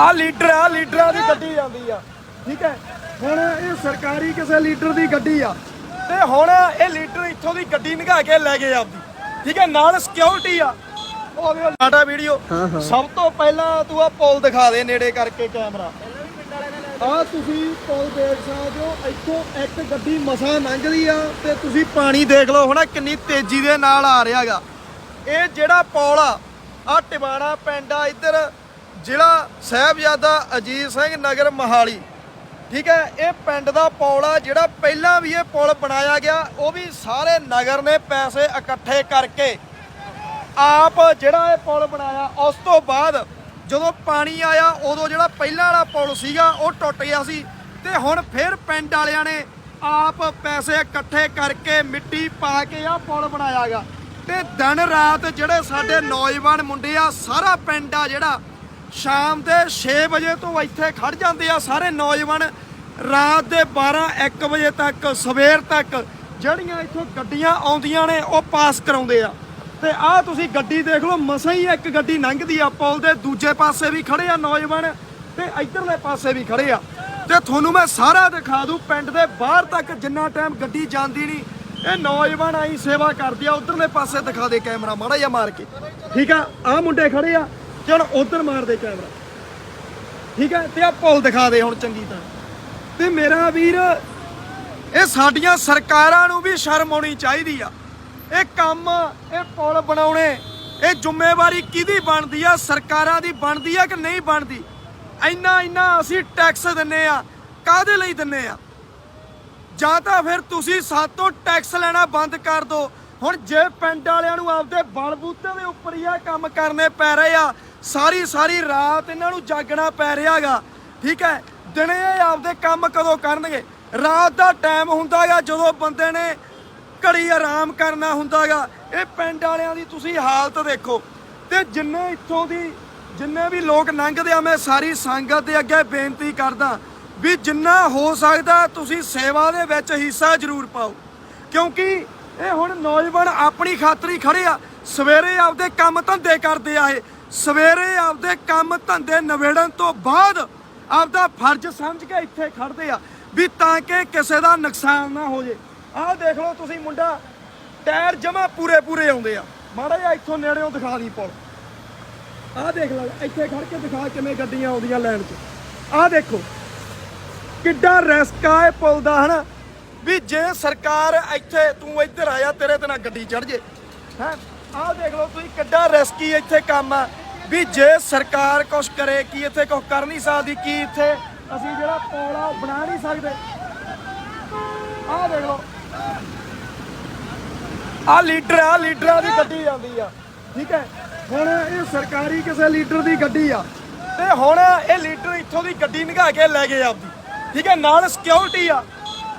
ਆ ਲੀਡਰ ਆ ਲੀਡਰਾਂ ਦੀ ਗੱਡੀ ਜਾਂਦੀ ਆ। ਠੀਕ ਹੈ? ਹੁਣ ਇਹ ਸਰਕਾਰੀ ਕਿਸੇ ਲੀਡਰ ਦੀ ਗੱਡੀ ਆ। ਤੇ ਹੁਣ ਇਹ ਲੀਡਰ ਇੱਥੋਂ ਦੀ ਗੱਡੀ ਨਿਘਾ ਕੇ ਲੈ ਗਏ ਆਪਦੀ। ਠੀਕ ਹੈ? ਨਾਲ ਸਿਕਿਉਰਿਟੀ ਆ। ਉਹ ਵੇਖੋ ਸਾਡਾ ਵੀਡੀਓ। ਸਭ ਤੋਂ ਪਹਿਲਾਂ ਤੂੰ ਆ ਪੁਲ ਦਿਖਾ ਦੇ ਨੇੜੇ ਕਰਕੇ ਕੈਮਰਾ ਆ ਤੁਸੀਂ ਪੁਲ ਦੇਖ ਸਕਦੇ ਹੋ ਇੱਥੋਂ ਇੱਕ ਗੱਡੀ ਮਸਾਂ ਲੰਘਦੀ ਆ ਤੇ ਤੁਸੀਂ ਪਾਣੀ ਦੇਖ ਲਓ ਹੁਣ ਕਿੰਨੀ ਤੇਜ਼ੀ ਦੇ ਨਾਲ ਆ ਰਿਹਾਗਾ ਇਹ ਜਿਹੜਾ ਪੁਲ ਆ ਆ ਟਿਵਾਣਾ ਪਿੰਡ ਆ ਇੱਧਰ। ਜ਼ਿਲ੍ਹਾ ਸਾਹਿਬਜ਼ਾਦਾ ਅਜੀਤ ਸਿੰਘ ਨਗਰ ਮਹਾਲੀ। ਠੀਕ ਹੈ, ਇਹ ਪਿੰਡ ਦਾ ਪੁਲ ਆ, ਜਿਹੜਾ ਪਹਿਲਾਂ ਵੀ ਇਹ ਪੁਲ ਬਣਾਇਆ ਗਿਆ, ਉਹ ਵੀ ਸਾਰੇ ਨਗਰ ਨੇ ਪੈਸੇ ਇਕੱਠੇ ਕਰਕੇ। ਆਪ ਜਿਹੜਾ ਇਹ ਪੁਲ ਬਣਾਇਆ, ਉਸ ਤੋਂ ਬਾਅਦ ਜਦੋਂ ਪਾਣੀ ਆਇਆ, ਉਦੋਂ ਜਿਹੜਾ ਪਹਿਲਾਂ ਵਾਲਾ ਪੁਲ ਸੀਗਾ, ਉਹ ਟੁੱਟ ਗਿਆ ਸੀ। ਤੇ ਹੁਣ ਫਿਰ ਪਿੰਡ ਵਾਲਿਆਂ ਨੇ ਆਪ ਪੈਸੇ ਇਕੱਠੇ ਕਰਕੇ ਮਿੱਟੀ ਪਾ ਕੇ ਆ ਪੁਲ ਬਣਾਇਆਗਾ ਤੇ ਦਿਨ ਰਾਤ ਜਿਹੜੇ ਸਾਡੇ ਨੌਜਵਾਨ ਮੁੰਡੇ ਆ, ਸਾਰਾ ਪਿੰਡ ਆ ਜਿਹੜਾ ਸ਼ਾਮ ਦੇ 6 ਵਜੇ ਤੋਂ ਇੱਥੇ ਖੜ ਜਾਂਦੇ ਆ ਸਾਰੇ ਨੌਜਵਾਨ। ਰਾਤ ਦੇ 12 1 ਵਜੇ ਤੱਕ, ਸਵੇਰ ਤੱਕ ਜਿਹੜੀਆਂ ਇੱਥੋਂ ਗੱਡੀਆਂ ਆਉਂਦੀਆਂ ਨੇ, ਉਹ ਪਾਸ ਕਰਾਉਂਦੇ ਆ। ਤੇ ਆਹ ਤੁਸੀਂ ਗੱਡੀ ਦੇਖ ਲਓ, ਮਸਾਂ ਹੀ ਇੱਕ ਗੱਡੀ ਲੰਘਦੀ ਆ ਪੁਲ ਦੇ, ਦੂਜੇ ਪਾਸੇ ਵੀ ਖੜੇ ਆ ਨੌਜਵਾਨ ਤੇ ਇਧਰਲੇ ਪਾਸੇ ਵੀ ਖੜੇ ਆ। ਤੇ ਤੁਹਾਨੂੰ ਮੈਂ ਸਾਰਾ ਦਿਖਾ ਦੂੰ, ਪਿੰਡ ਦੇ ਬਾਹਰ ਤੱਕ ਜਿੰਨਾ ਟਾਈਮ ਗੱਡੀ ਜਾਂਦੀ ਨਹੀਂ, ਇਹ ਨੌਜਵਾਨ ਆਈ ਸੇਵਾ ਕਰਦੇ ਆ, ਉਧਰਲੇ ਪਾਸੇ ਦਿਖਾ ਦੇ ਕੈਮਰਾ, ਮਾੜਾ ਜਿਹਾ ਮਾਰ ਕੇ। ਠੀਕ ਆ, ਆਹ ਮੁੰਡੇ ਖੜੇ ਆ ਤੇ ਹੁਣ ਉਧਰ ਮਾਰ ਦੇ ਕੈਮਰਾ। ਠੀਕ ਹੈ? ਤੇ ਆ ਪੁਲ ਦਿਖਾ ਦੇ ਹੁਣ ਚੰਗੀ ਤਰ੍ਹਾਂ। ਤੇ ਮੇਰਾ ਵੀਰ, ਇਹ ਸਾਡੀਆਂ ਸਰਕਾਰਾਂ ਨੂੰ ਵੀ ਸ਼ਰਮ ਆਉਣੀ ਚਾਹੀਦੀ ਆ। ਇਹ ਕੰਮ, ਇਹ ਪੁਲ ਬਣਾਉਣੇ, ਇਹ ਜ਼ਿੰਮੇਵਾਰੀ ਕਿਹਦੀ ਬਣਦੀ ਆ? ਸਰਕਾਰਾਂ ਦੀ ਬਣਦੀ ਆ ਕਿ ਨਹੀਂ ਬਣਦੀ? ਇੰਨਾ ਇੰਨਾ ਅਸੀਂ ਟੈਕਸ ਦਿੰਨੇ ਆ। ਕਾਹਦੇ ਲਈ ਦਿੰਨੇ ਆ? ਜਾਂ ਤਾਂ ਫਿਰ ਤੁਸੀਂ ਸਾਤੋਂ ਟੈਕਸ ਲੈਣਾ ਬੰਦ ਕਰ ਦਿਓ। ਹੁਣ ਜੇ ਪਿੰਡ ਵਾਲਿਆਂ ਨੂੰ ਆਪਦੇ ਬਲਬੂਤੇ ਦੇ ਉੱਪਰ ਹੀ ਆ ਕੰਮ ਕਰਨੇ ਪੈ ਰਹੇ ਆ ਸਾਰੀ ਸਾਰੀ ਰਾਤ ਇਹਨਾਂ ਨੂੰ ਜਾਗਣਾ ਪੈ ਰਿਹਾਗਾ। ਠੀਕ ਹੈ? ਦਿਨੇ ਇਹ ਆਪਦੇ ਕੰਮ ਕਦੋਂ ਕਰਨਗੇ? ਰਾਤ ਦਾ ਟਾਈਮ ਹੁੰਦਾਗਾ ਜਦੋਂ ਬੰਦੇ ਨੇ ਘੜੀ ਆਰਾਮ ਕਰਨਾ ਹੁੰਦਾਗਾ। ਇਹ ਪਿੰਡ ਵਾਲਿਆਂ ਦੀ ਤੁਸੀਂ ਹਾਲਤ ਦੇਖੋ। ਤੇ ਜਿੰਨੇ ਇੱਥੋਂ ਦੀ, ਜਿੰਨੇ ਵੀ ਲੋਕ ਲੰਘਦੇ ਆ, ਮੈਂ ਸਾਰੀ ਸੰਗਤ ਦੇ ਅੱਗੇ ਬੇਨਤੀ ਕਰਦਾ ਵੀ ਜਿੰਨਾ ਹੋ ਸਕਦਾ ਤੁਸੀਂ ਸੇਵਾ ਦੇ ਵਿੱਚ ਹਿੱਸਾ ਜ਼ਰੂਰ ਪਾਓ। ਕਿਉਂਕਿ ਇਹ ਹੁਣ ਨੌਜਵਾਨ ਆਪਣੀ ਖਾਤਰੀ ਹੀ ਖੜੇ ਆ। ਸਵੇਰੇ ਆਪਦੇ ਕੰਮ ਧੰਦੇ ਕਰਦੇ ਆ ਇਹ। ਸਵੇਰੇ ਆਪਦੇ ਕੰਮ ਧੰਦੇ ਨਵੇੜਨ ਤੋਂ ਬਾਅਦ ਆਪਦਾ ਫਰਜ਼ ਸਮਝ ਕੇ ਇੱਥੇ ਖੜਦੇ ਆ ਵੀ ਤਾਂ ਕਿ ਕਿਸੇ ਦਾ ਨੁਕਸਾਨ ਨਾ ਹੋ ਜੇ। ਆਹ ਦੇਖ ਲਓ ਤੁਸੀਂ ਮੁੰਡਾ, ਟਾਇਰ ਜਮਾ ਪੂਰੇ ਪੂਰੇ ਆਉਂਦੇ ਆ। ਮਾੜਾ ਜਿਹਾ ਇੱਥੋਂ ਨੇੜਿਓਂ ਦਿਖਾ ਦੀ ਪੁਲ। ਆਹ ਦੇਖ ਲਓ, ਇੱਥੇ ਖੜ ਕੇ ਦਿਖਾ ਕਿਵੇਂ ਗੱਡੀਆਂ ਆਉਂਦੀਆਂ ਲੈਣ 'ਚ। ਆਹ ਦੇਖੋ, ਕਿੱਡਾ ਰਿਸਕ ਆ ਇਹ ਪੁਲ ਦਾ, ਹਨਾ? ਵੀ ਜੇ ਸਰਕਾਰ ਇੱਥੇ ਤੂੰ ਇੱਧਰ ਆਇਆ ਤੇਰੇ ਤੇ ਨਾ ਗੱਡੀ ਚੜ ਜੇ। ਹੈ? ਆਹ ਦੇਖ ਲਓ ਤੁਸੀਂ ਕਿੱਡਾ ਰਿਸਕੀ ਇੱਥੇ ਕੰਮ ਆ। ਵੀ ਜੇ ਸਰਕਾਰ ਕੁਛ ਕਰੇ, ਕੀ ਇੱਥੇ ਕੁਛ ਕਰ ਨਹੀਂ ਸਕਦੀ, ਕੀ ਇੱਥੇ ਅਸੀਂ ਜਿਹੜਾ ਪੁਲ ਆ ਉਹ ਬਣਾ ਨਹੀਂ ਸਕਦੇ। ਆਹ ਦੇਖ ਲਓ। ਆ ਲੀਡਰ ਆ ਲੀਡਰਾਂ ਦੀ ਗੱਡੀ ਜਾਂਦੀ ਆ। ਠੀਕ ਹੈ? ਹੁਣ ਇਹ ਸਰਕਾਰੀ ਕਿਸੇ ਲੀਡਰ ਦੀ ਗੱਡੀ ਆ। ਤੇ ਹੁਣ ਇਹ ਲੀਡਰ ਇੱਥੋਂ ਦੀ ਗੱਡੀ ਨਿਘਾ ਕੇ ਲੈ ਗਏ ਆਪਦੀ। ਠੀਕ ਹੈ? ਨਾਲ ਸਿਕਿਉਰਿਟੀ ਆ।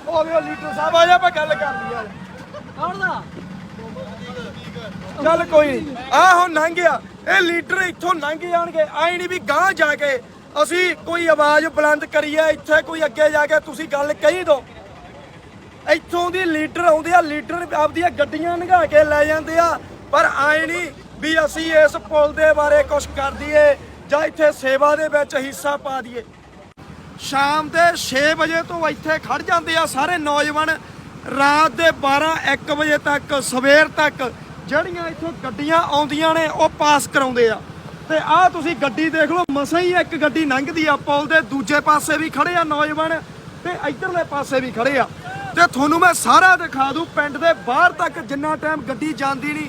ਉਹ ਵੇਖੋ ਲੀਡਰ ਸਾਹਿਬ, ਆ ਜਾ, ਆਪਾਂ ਗੱਲ ਕਰ ਲਈ ਆ ਕੌਣ ਦਾ? ਚੱਲ ਕੋਈ ਆ ਹੁਣ ਲੰਘ ਗਿਆ। ਇਹ ਲੀਡਰ ਇੱਥੋਂ ਲੰਘ ਜਾਣਗੇ। ਆਈ ਨਹੀਂ ਵੀ ਗਾਂਹ ਜਾ ਕੇ ਅਸੀਂ ਕੋਈ ਆਵਾਜ਼ ਬੁਲੰਦ ਕਰੀਏ, ਇੱਥੇ ਕੋਈ ਅੱਗੇ ਜਾ ਕੇ ਤੁਸੀਂ ਗੱਲ ਕਹੀ ਦੋ। ਇੱਥੋਂ ਦੀ ਲੀਡਰ ਆਉਂਦੇ ਆ, ਲੀਡਰ ਆਪਦੀਆਂ ਗੱਡੀਆਂ ਲੰਘਾ ਕੇ ਲੈ ਜਾਂਦੇ ਆ। ਪਰ ਆਏ ਨਹੀਂ ਵੀ ਅਸੀਂ ਇਸ ਪੁਲ ਦੇ ਬਾਰੇ ਕੁਝ ਕਰ ਦਈਏ ਜਾਂ ਇੱਥੇ ਸੇਵਾ ਦੇ ਵਿੱਚ ਹਿੱਸਾ ਪਾ ਦਈਏ। ਸ਼ਾਮ ਦੇ 6 ਵਜੇ ਤੋਂ ਇੱਥੇ ਖੜ ਜਾਂਦੇ ਆ ਸਾਰੇ ਨੌਜਵਾਨ। ਰਾਤ ਦੇ 12 1 ਵਜੇ ਤੱਕ, ਸਵੇਰ ਤੱਕ ਜਿਹੜੀਆਂ ਇੱਥੋਂ ਗੱਡੀਆਂ ਆਉਂਦੀਆਂ ਨੇ, ਉਹ ਪਾਸ ਕਰਾਉਂਦੇ ਆ। ਤੇ ਆਹ ਤੁਸੀਂ ਗੱਡੀ ਦੇਖ ਲਓ, ਮਸਾਂ ਹੀ ਇੱਕ ਗੱਡੀ ਲੰਘਦੀ ਆ, ਪੁਲ ਦੇ ਦੂਜੇ ਪਾਸੇ ਵੀ ਖੜੇ ਆ ਨੌਜਵਾਨ ਤੇ ਇਧਰਲੇ ਪਾਸੇ ਵੀ ਖੜੇ ਆ। ਤੇ ਤੁਹਾਨੂੰ ਮੈਂ ਸਾਰਾ ਦਿਖਾ ਦੂੰ, ਪਿੰਡ ਦੇ ਬਾਹਰ ਤੱਕ ਜਿੰਨਾ ਟਾਈਮ ਗੱਡੀ ਜਾਂਦੀ ਨਹੀਂ,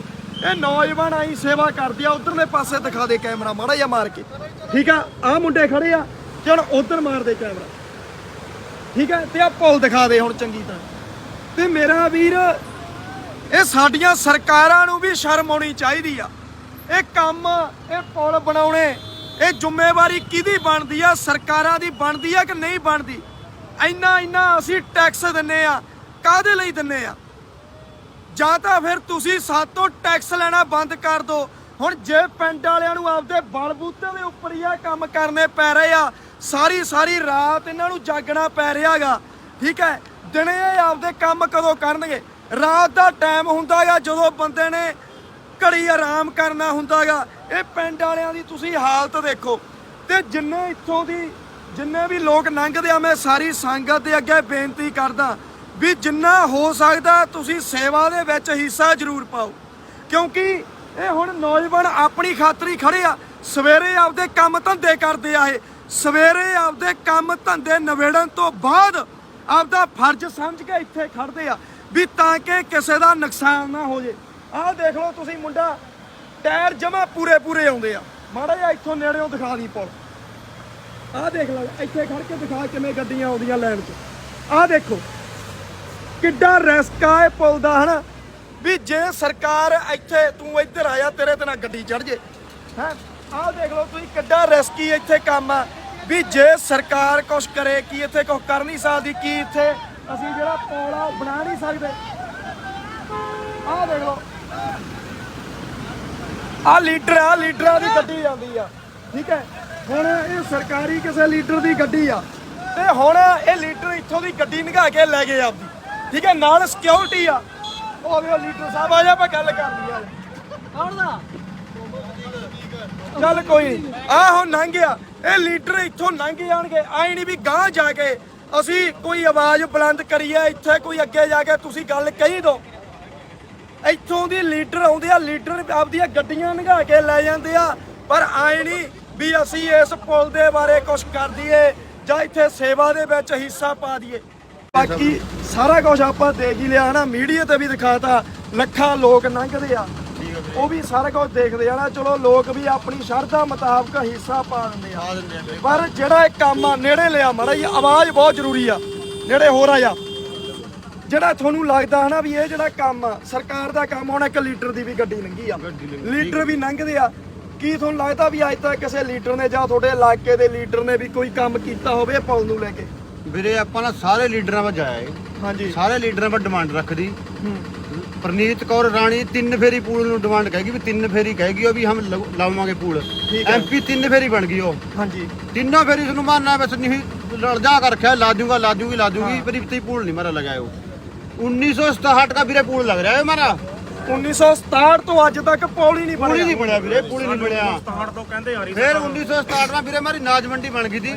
ਇਹ ਨੌਜਵਾਨ ਆਈ ਸੇਵਾ ਕਰਦੇ ਆ, ਉਧਰਲੇ ਪਾਸੇ ਦਿਖਾ ਦੇ ਕੈਮਰਾ ਮਾੜਾ ਜਿਹਾ ਮਾਰ ਕੇ। ਠੀਕ ਆ, ਆਹ ਮੁੰਡੇ ਖੜੇ ਆ, ਚਲ ਹੁਣ ਉਧਰ ਮਾਰ ਦੇ ਕੈਮਰਾ। ਠੀਕ ਹੈ ਤੇ ਆ ਪੁਲ ਦਿਖਾ ਦੇ ਹੁਣ ਚੰਗੀ ਤਰ੍ਹਾਂ। ਤੇ ਮੇਰਾ ਵੀਰ, ਇਹ ਸਾਡੀਆਂ ਸਰਕਾਰਾਂ ਨੂੰ ਵੀ ਸ਼ਰਮ ਆਉਣੀ ਚਾਹੀਦੀ ਆ। ਇਹ ਕੰਮ, ਇਹ ਪੁਲ ਬਣਾਉਣੇ, ਇਹ ਜ਼ਿੰਮੇਵਾਰੀ ਕਿਹਦੀ ਬਣਦੀ ਆ? ਸਰਕਾਰਾਂ ਦੀ ਬਣਦੀ ਆ ਕਿ ਨਹੀਂ ਬਣਦੀ? ਇੰਨਾ ਇੰਨਾ ਅਸੀਂ ਟੈਕਸ ਦਿੰਨੇ ਆ। ਕਾਹਦੇ ਲਈ ਦਿੰਨੇ ਆ? ਜਾਂ ਤਾਂ ਫਿਰ ਤੁਸੀਂ ਸਾਤੋਂ ਟੈਕਸ ਲੈਣਾ ਬੰਦ ਕਰ ਦਿਓ। ਹੁਣ ਜੇ ਪਿੰਡ ਵਾਲਿਆਂ ਨੂੰ ਆਪਦੇ ਬਲਬੂਤੇ ਦੇ ਉੱਪਰ ਹੀ ਆ ਕੰਮ ਕਰਨੇ ਪੈ ਰਹੇ ਆ ਸਾਰੀ ਸਾਰੀ ਰਾਤ ਇਹਨਾਂ ਨੂੰ ਜਾਗਣਾ ਪੈ ਰਿਹਾਗਾ ਠੀਕ ਹੈ? ਦਿਨੇ ਇਹ ਆਪਦੇ ਕੰਮ ਕਦੋਂ ਕਰਨਗੇ? ਰਾਤ ਦਾ ਟਾਈਮ ਹੁੰਦਾ ਹੁੰਦਾਗਾ ਜਦੋਂ ਬੰਦੇ ਨੇ ਘੜੀ ਆਰਾਮ ਕਰਨਾ ਹੁੰਦਾਗਾ ਇਹ ਪਿੰਡ ਵਾਲਿਆਂ ਦੀ ਤੁਸੀਂ ਹਾਲਤ ਦੇਖੋ। ਤੇ ਜਿੰਨੇ ਇੱਥੋਂ ਦੀ, ਜਿੰਨੇ ਵੀ ਲੋਕ ਲੰਘਦੇ ਆ, ਮੈਂ ਸਾਰੀ ਸੰਗਤ ਦੇ ਅੱਗੇ ਬੇਨਤੀ ਕਰਦਾ ਵੀ ਜਿੰਨਾ ਹੋ ਸਕਦਾ, ਤੁਸੀਂ ਸੇਵਾ ਦੇ ਵਿੱਚ ਹਿੱਸਾ ਜ਼ਰੂਰ ਪਾਓ। ਕਿਉਂਕਿ ਇਹ ਹੁਣ ਨੌਜਵਾਨ ਆਪਣੀ ਖਾਤਰੀ ਹੀ ਖੜੇ ਆ। ਸਵੇਰੇ ਆਪਦੇ ਕੰਮ ਧੰਦੇ ਕਰਦੇ ਆ ਇਹ। ਸਵੇਰੇ ਆਪਦੇ ਕੰਮ ਧੰਦੇ ਨਵੇੜਨ ਤੋਂ ਬਾਅਦ ਆਪਦਾ ਫਰਜ਼ ਸਮਝ ਕੇ ਇੱਥੇ ਖੜਦੇ ਆ ਵੀ ਤਾਂ ਕਿ ਕਿਸੇ ਦਾ ਨੁਕਸਾਨ ਨਾ ਹੋ ਜੇ। ਆਹ ਦੇਖ ਲਓ ਤੁਸੀਂ ਮੁੰਡਾ, ਟਾਇਰ ਜਮਾ ਪੂਰੇ ਪੂਰੇ ਆਉਂਦੇ ਆ। ਮਾੜਾ ਜਿਹਾ ਇੱਥੋਂ ਨੇੜਿਓਂ ਦਿਖਾ ਦੀ ਪੁਲ। ਆਹ ਦੇਖ ਲਓ, ਇੱਥੇ ਖੜ ਕੇ ਦਿਖਾ ਕਿਵੇਂ ਗੱਡੀਆਂ ਆਉਂਦੀਆਂ ਲੈਣ 'ਚ। ਆਹ ਦੇਖੋ, ਕਿੱਡਾ ਰਿਸਕ ਆ ਇਹ ਪੁਲ ਦਾ, ਹਨਾ? ਵੀ ਜੇ ਸਰਕਾਰ ਇੱਥੇ, ਤੂੰ ਇੱਧਰ ਆਇਆ ਤੇਰੇ ਤੇ ਨਾ ਗੱਡੀ ਚੜ ਜੇ। ਹੈ? ਆਹ ਦੇਖ ਲਓ ਤੁਸੀਂ ਕਿੱਡਾ ਰਿਸਕੀ ਇੱਥੇ ਕੰਮ ਆ। ਵੀ ਜੇ ਸਰਕਾਰ ਕੁਛ ਕਰੇ, ਕੀ ਇੱਥੇ ਕੁਛ ਕਰ ਨਹੀਂ ਸਕਦੀ, ਕੀ ਇੱਥੇ ਅਸੀਂ ਜਿਹੜਾ ਪੁਲ ਆ ਬਣਾ ਨਹੀਂ ਸਕਦੇ? ਆਹ ਦੇਖ ਲਓ। ਆ ਲੀਡਰ ਆ, ਲੀਡਰਾਂ ਦੀ ਗੱਡੀ ਜਾਂਦੀ ਆ, ਠੀਕ ਹੈ? ਹੁਣ ਇਹ ਸਰਕਾਰੀ ਕਿਸੇ ਲੀਡਰ ਦੀ ਗੱਡੀ ਆ। ਤੇ ਹੁਣ ਇਹ ਲੀਡਰ ਇੱਥੋਂ ਦੀ ਗੱਡੀ ਨਿਗਾ ਕੇ ਲੈ ਗਏ ਆਪਦੀ, ਠੀਕ ਹੈ? ਨਾਲ ਸਿਕਿਉਰਿਟੀ ਆ। ਉਹ ਵੇ ਲੀਡਰ ਸਾਹਿਬ, ਆ ਜਾ ਆਪਾਂ ਗੱਲ ਕਰਨੀ ਆ ਕੌਣ ਦਾ ਚੱਲ ਕੋਈ ਨਹੀਂ ਆ ਹੁਣ ਲੰਘ ਗਿਆ। ਇਹ ਲੀਡਰ ਇੱਥੋਂ ਲੰਘ ਜਾਣਗੇ। ਆਈ ਨਹੀਂ ਵੀ ਗਾਂ ਜਾ ਕੇ ਅਸੀਂ ਕੋਈ ਆਵਾਜ਼ ਬੁਲੰਦ ਕਰੀਏ, ਇੱਥੇ ਕੋਈ ਅੱਗੇ ਜਾ ਕੇ ਤੁਸੀਂ ਗੱਲ ਕਹੀ ਦੋ। ਇੱਥੋਂ ਦੀ ਲੀਡਰ ਆਉਂਦੇ ਆ, ਲੀਡਰ ਆਪਦੀਆਂ ਗੱਡੀਆਂ ਲੰਘਾ ਕੇ ਲੈ ਜਾਂਦੇ ਆ। ਪਰ ਆਏ ਨਹੀਂ ਵੀ ਅਸੀਂ ਇਸ ਪੁਲ ਦੇ ਬਾਰੇ ਕੁਝ ਕਰ ਦਈਏ ਜਾਂ ਇੱਥੇ ਸੇਵਾ ਦੇ ਵਿੱਚ ਹਿੱਸਾ ਪਾ ਦਈਏ। ਬਾਕੀ ਸਾਰਾ ਕੁਝ ਆਪਾਂ ਦੇਖ ਹੀ ਲਿਆ ਨਾ, ਮੀਡੀਆ ਤੇ ਵੀ ਦਿਖਾਤਾ, ਲੱਖਾਂ ਲੋਕ ਲੰਘਦੇ ਆ। ਉਹ ਵੀ ਸਾਰਾ ਕੁਝ ਦੇਖਦੇ ਆ ਨਾ ਚਲੋ ਲੋਕ ਵੀ ਆਪਣੀ ਸ਼ਰਧਾ ਮੁਤਾਬਕ ਹਿੱਸਾ ਪਾ ਦਿੰਦੇ ਆ। ਪਰ ਜਿਹੜਾ ਇਹ ਕੰਮ ਆ ਨੇੜੇ ਲਿਆ ਮਾੜਾ ਜੀ ਆਵਾਜ਼ ਬਹੁਤ ਜ਼ਰੂਰੀ ਆ ਨੇੜੇ ਹੋ ਆ। ਜਿਹੜਾ ਤੁਹਾਨੂੰ ਲੱਗਦਾ ਹਨਾ ਵੀ ਇਹ ਜਿਹੜਾ ਕੰਮ ਆ ਸਰਕਾਰ ਦਾ ਕੰਮ ਹੁਣ ਇੱਕ ਲੀਡਰ ਦੀ ਵੀ ਗੱਡੀ ਲੰਘੀ ਆ। ਲੀਡਰ ਵੀ ਲੰਘਦੇ ਆ। ਕੀ ਤੁਹਾਨੂੰ ਲੱਗਦਾ ਵੀ ਅੱਜ ਤੱਕ ਕਿਸੇ ਲੀਡਰ ਨੇ ਜਾਂ ਤੁਹਾਡੇ ਇਲਾਕੇ ਦੇ ਲੀਡਰ ਨੇ ਵੀ ਕੋਈ ਕੰਮ ਕੀਤਾ ਹੋਵੇ ਪੁਲ ਨੂੰ ਲੈ ਕੇ? ਵੀਰੇ ਆਪਾਂ ਨਾ ਸਾਰੇ ਲੀਡਰਾਂ ਵੱਲ ਜਾਇਆ ਹਾਂਜੀ। ਸਾਰੇ ਲੀਡਰਾਂ ਵੱਲ ਡਿਮਾਂਡ ਰੱਖਦੀ। ਪ੍ਰਨੀਤ ਕੌਰ ਰਾਣੀ ਤਿੰਨ ਫੇਰੀ ਪੂਲ ਨੂੰ ਡਿਮਾਂਡ ਕਹੇਗੀ ਵੀ ਤਿੰਨ ਫੇਰੀ ਕਹੇਗੀ ਉਹ ਵੀ ਹਮ ਲਾਵਾਂਗੇ ਪੂਲ। ਠੀਕ ਹੈ। ਐਮਪੀ ਤਿੰਨ ਫੇਰੀ ਬਣ ਗਈ ਉਹ। ਹਾਂਜੀ। ਤਿੰਨੋਂ ਫੇਰੀ ਤੁਹਾਨੂੰ ਮਾਨਣਾ ਬਸ ਨਹੀਂ ਲੜਜਾ ਕਰ ਰੱਖਿਆ ਲਾ ਦੂੰਗਾ ਲਾ ਦੂੰਗੀ ਲਾ ਦੂੰਗੀ ਪਰ ਇਤਨੀ ਪੂਲ ਨਹੀਂ ਮਾਰਾ ਲਗਾਇਆ ਉਹ। 1967 का ਵੀਰੇ ਪੂਲ ਲੱਗ ਰਿਹਾ ਹੈ ਮਾਰਾ 1967 ਤੋਂ ਅੱਜ ਤੱਕ ਪੁਲ ਹੀ ਨਹੀਂ ਪੂਲ ਹੀ ਨਹੀਂ ਬਣਿਆ ਵੀਰੇ ਪੂਲ ਹੀ ਨਹੀਂ ਬਣਿਆ। ਸਤਾਹਠ ਤੋਂ ਕਹਿੰਦੇ ਆ ਰਹੀ ਫਿਰ 1967 में ਵੀਰੇ ਮਾਰੀ ਨਾਜ ਮੰਡੀ ਬਣ ਗਈ ਸੀ।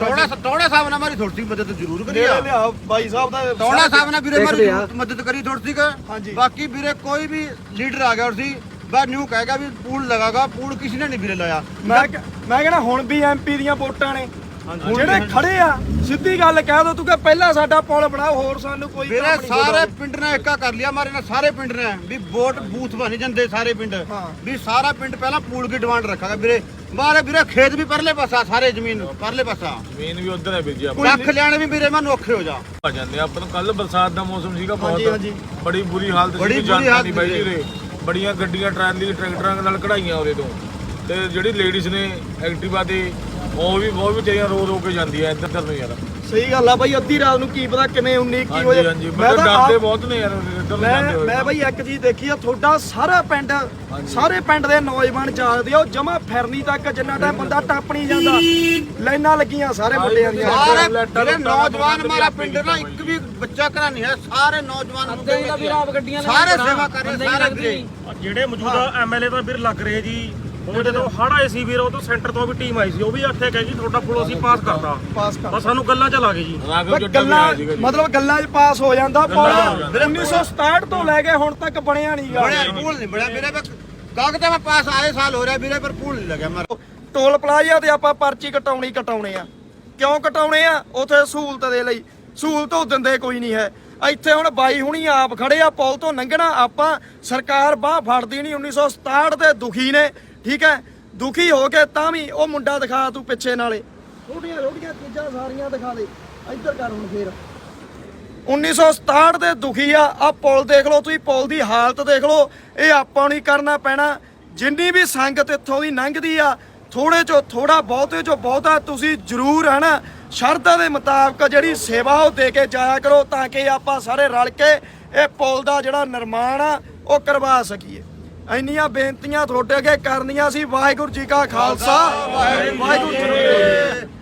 ਟੌੜਾ ਟੌੜਾ ਸਾਹਿਬ ਨੇ ਮਾਰੀ ਥੋੜੀ ਮਦਦ ਜ਼ਰੂਰ ਕਰੀ ਆ। ਲਿਆ ਬਾਈ ਸਾਹਿਬ ਦਾ ਟੌੜਾ ਸਾਹਿਬ ਨੇ ਵੀਰੇ ਮਾਰੀ ਮਦਦ ਕਰੀ ਥੋੜੀ ਸੀ ਹਾਂਜੀ। ਬਾਕੀ ਵੀਰੇ ਕੋਈ ਵੀ ਲੀਡਰ ਆ ਗਿਆ ਔਰ ਸੀ ਬਸ ਨਿਊ ਕਹੇਗਾ ਵੀ ਪੂਲ ਲਗਾਗਾ ਪੂਲ ਕਿਸੇ ਨੇ ਨਹੀਂ ਵੀਰੇ ਲਾਇਆ। ਮੈਂ ਮੈਂ ਕਹਿੰਦਾ ਹੁਣ ਵੀ ਐਮਪੀ ਦੀਆਂ ਵੋਟਾਂ ਨੇ। ਜਿਹੜੇ ਖੜੇ ਆ ਸਿੱਧੀ ਗੱਲ ਕਹਿ ਦੋ ਤੂੰ ਕਿ ਪਹਿਲਾਂ ਸਾਡਾ ਪੁਲ ਬਣਾਓ ਹੋਰ ਸਾਨੂੰ ਕੋਈ ਨਹੀਂ ਸਾਰੇ। ਪਿੰਡ ਨੇ ਏਕਾ ਕਰ ਲਿਆ ਮਾਰੇ ਨੇ ਸਾਰੇ ਪਿੰਡ ਨੇ। ਵੀ ਵੋਟ ਬੂਥ ਬਣ ਜਾਂਦੇ ਸਾਰੇ ਪਿੰਡ। ਵੀ ਸਾਰਾ ਪਿੰਡ ਪਹਿਲਾਂ ਪੂਲ ਦੀ ਡਿਮਾਂਡ ਰੱਖਾਗਾ ਵੀਰੇ। ਬਾਰੇ ਵੀਰੇ ਖੇਤ ਵੀ ਪਰਲੇ ਪਾਸਾ ਸਾਰੇ ਜ਼ਮੀਨ ਪਰਲੇ ਪਾਸਾ ਮੇਨ ਵੀ ਉਧਰ ਹੈ ਵੀਰ ਜੀ ਆਪਾਂ ਕੱਖ ਲਿਆਣੇ ਵੀ ਵੀਰੇ ਮੈਨੂੰ ਔਖੇ ਹੋ ਜਾ ਆ ਜਾਂਦੇ ਆ। ਆਪਾਂ ਨੂੰ ਕੱਲ ਬਰਸਾਤ ਦਾ ਮੌਸਮ ਸੀਗਾ ਹਾਂਜੀ, ਬਹੁਤ ਹਾਂਜੀ। ਬੜੀ ਬੁਰੀ ਹਾਲਤ ਬੜੀ ਸੀ ਬੁਰੀ ਹਾਲਤ ਨਹੀਂ ਬਾਈ। ਵੀਰੇ ਬੜੀਆਂ ਗੱਡੀਆਂ ਟਰਾਲੀ ਟਰੈਕਟਰਾਂ ਨਾਲ ਕਢਾਈਆਂ ਉਹਦੇ ਤੋਂ ਤੇ ਜਿਹੜੀ ਲੇਡੀਜ਼ ਨੇ ਐਕਟਿਵਾ ਤੇ ਉਹ ਵੀ ਬਹੁਤ ਵਿਚਾਰੀਆਂ ਰੋ ਰੋ ਕੇ ਜਾਂਦੀਆਂ ਇੱਧਰ ਨੂੰ ਯਾਰ। ਸਹੀ ਗੱਲ ਆ ਬਾਈ ਅੱਧੀ ਰਾਤ ਨੂੰ ਕੀ ਪਤਾ ਕਿਵੇਂ 19 ਕੀ ਹੋ ਹਾਂਜੀ ਜਾ ਹਾਂਜੀ ਮੈਂ ਤਾਂ ਡਰਦੇ ਆਪ- ਬਹੁਤ ਨੇ ਯਾਰ ਇੱਧਰ ਨੂੰ ਜਾਂਦੇ ਮੈਂ ਹੋਏ ਮੈਂ ਬਾਈ ਇੱਕ ਚੀਜ਼ ਦੇਖੀ ਆ ਤੁਹਾਡਾ ਸਾਰਾ ਪਿੰਡ ਸਾਰੇ ਪਿੰਡ ਦੇ ਨੌਜਵਾਨ ਜਾਗਦੇ ਆ ਉਹ ਜਮਾ ਫਿਰਨੀ ਤੱਕ ਜਿੰਨਾ ਟਾਈਮ ਬੰਦਾ ਟੱਪ ਨਹੀਂ ਜਾਂਦਾ। ਲਾਈਨਾਂ ਲੱਗੀਆਂ ਸਾਰੇ ਮੁੰਡਿਆਂ ਦੀਆਂ। ਸਾਰੇ ਨੌਜਵਾਨ ਮਾਰਾ ਪਿੰਡ ਨਾ ਇੱਕ ਵੀ ਬੱਚਾ ਘਰਾਂ ਨਹੀਂ ਹੈ ਸਾਰੇ ਨੌਜਵਾਨ ਮੁੰਡੇ ਸਾਰੇ ਸੇਵਾ ਕਰ ਰਹੇ ਸਾਰੇ ਵੀਰੇ। ਜਿਹੜੇ ਮੌਜੂਦਾ ਐਮਐਲਏ ਦਾ ਵੀਰ ਲੱਗ ਰਹੇ ਜੀ। ਹੁਣ ਜਦੋਂ ਹੜ ਆਏ ਸੀ ਵੀਰ ਉਹ ਤੋਂ ਸੈਂਟਰ ਤੋਂ ਵੀ ਟੀਮ ਆਈ ਸੀ ਉਹ ਵੀ ਇੱਥੇ ਕਹੇ ਜੀ ਤੁਹਾਡਾ ਪੁਲ ਅਸੀਂ ਪਾਸ ਕਰਦਾ ਪਾਸ ਕਰ ਬਸ ਸਾਨੂੰ ਗੱਲਾਂ ਚ ਲਾ ਗਏ ਜੀ। ਗੱਲਾਂ ਮਤਲਬ ਗੱਲਾਂ 'ਚ ਪਾਸ ਹੋ ਜਾਂਦਾ ਜਾਂਦਾ। 1967 ਤੋਂ ਲੈ ਕੇ ਹੁਣ ਤੱਕ ਬਣਿਆ ਨਹੀਂਗਾ ਬੜਿਆ ਪੂਲ ਨਹੀਂ ਬੜਿਆ ਵੀਰੇ ਮੈਂ ਕਾਗਜ਼ ਮੈਂ ਪਾਸ ਆਏ ਸਾਲ ਹੋ ਰਿਹਾ ਵੀਰੇ ਪਰ ਪੂਲ ਨਹੀਂ ਲੱਗਿਆ ਮਾਰਾ ਟੋਲ ਪਲਾਜ਼ਾ ਤੇ ਆਪਾਂ ਪਰਚੀ ਕਟਾਉਣੀ ਕਟਾਉਣੇ ਆ। ਕਿਉਂ ਕਟਾਉਣੇ ਆ? ਉਥੇ ਸਹੂਲਤ ਦੇ ਲਈ। ਸਹੂਲਤ ਉਹ ਦਿੰਦੇ ਕੋਈ ਨਹੀਂ ਹੈ। ਇੱਥੇ ਹੁਣ ਬਾਈ ਹੁਣੀ ਆਪ ਖੜੇ ਆ, ਪੁਲ ਤੋਂ ਲੰਘਣਾ ਆਪਾਂ, ਸਰਕਾਰ ਬਾਹ ਫੜਦੀ ਨਹੀਂ 1967 ਦੇ ਦੁਖੀ ਨੇ, ਠੀਕ ਹੈ? ਦੁਖੀ ਹੋ ਕੇ ਤਾਂ ਵੀ ਉਹ ਮੁੰਡਾ ਦਿਖਾ ਤੂੰ ਪਿੱਛੇ ਨਾਲੇ। ਛੋਟੀਆਂ ਛੋਟੀਆਂ ਚੀਜ਼ਾਂ ਸਾਰੀਆਂ ਦਿਖਾ ਦੇ, ਇੱਧਰ ਕਰ ਹੁਣ ਫੇਰ। 1967 ਦੇ ਦੁਖੀ ਆ ਆ ਪੁਲ ਦੇਖ ਲਓ ਤੁਸੀਂ, ਪੁਲ ਦੀ ਹਾਲਤ ਦੇਖ ਲਓ, ਇਹ ਆਪਾਂ ਨੂੰ ਹੀ ਕਰਨਾ ਪੈਣਾ। ਜਿੰਨੀ ਵੀ ਸੰਗਤ ਇੱਥੋਂ ਦੀ ਲੰਘਦੀ ਆ ਥੋੜੇ ਚੋਂ ਥੋੜਾ ਬਹੁਤੇ ਚੋਂ ਬਹੁਤਾ ਤੁਸੀਂ ਜ਼ਰੂਰ ਹੈ ਨਾ ਸ਼ਰਧਾ ਦੇ ਮੁਤਾਬਕ ਜਿਹੜੀ ਸੇਵਾ ਉਹ ਦੇ ਕੇ ਜਾਇਆ ਕਰੋ ਤਾਂ ਕਿ ਆਪਾਂ ਸਾਰੇ ਰਲ ਕੇ ਇਹ ਪੁਲ ਦਾ ਜਿਹੜਾ ਨਿਰਮਾਣ ਆ ਉਹ ਕਰਵਾ ਸਕੀਏ। ਇੰਨੀਆਂ ਬੇਨਤੀਆਂ ਤੁਹਾਡੇ ਅੱਗੇ ਕਰਨੀਆਂ ਸੀ। ਵਾਹਿਗੁਰੂ ਜੀ ਕਾ ਖਾਲਸਾ। ਵਾਹਿਗੁਰੂ ਜੀ ਕੀ ਫਤਿਹ।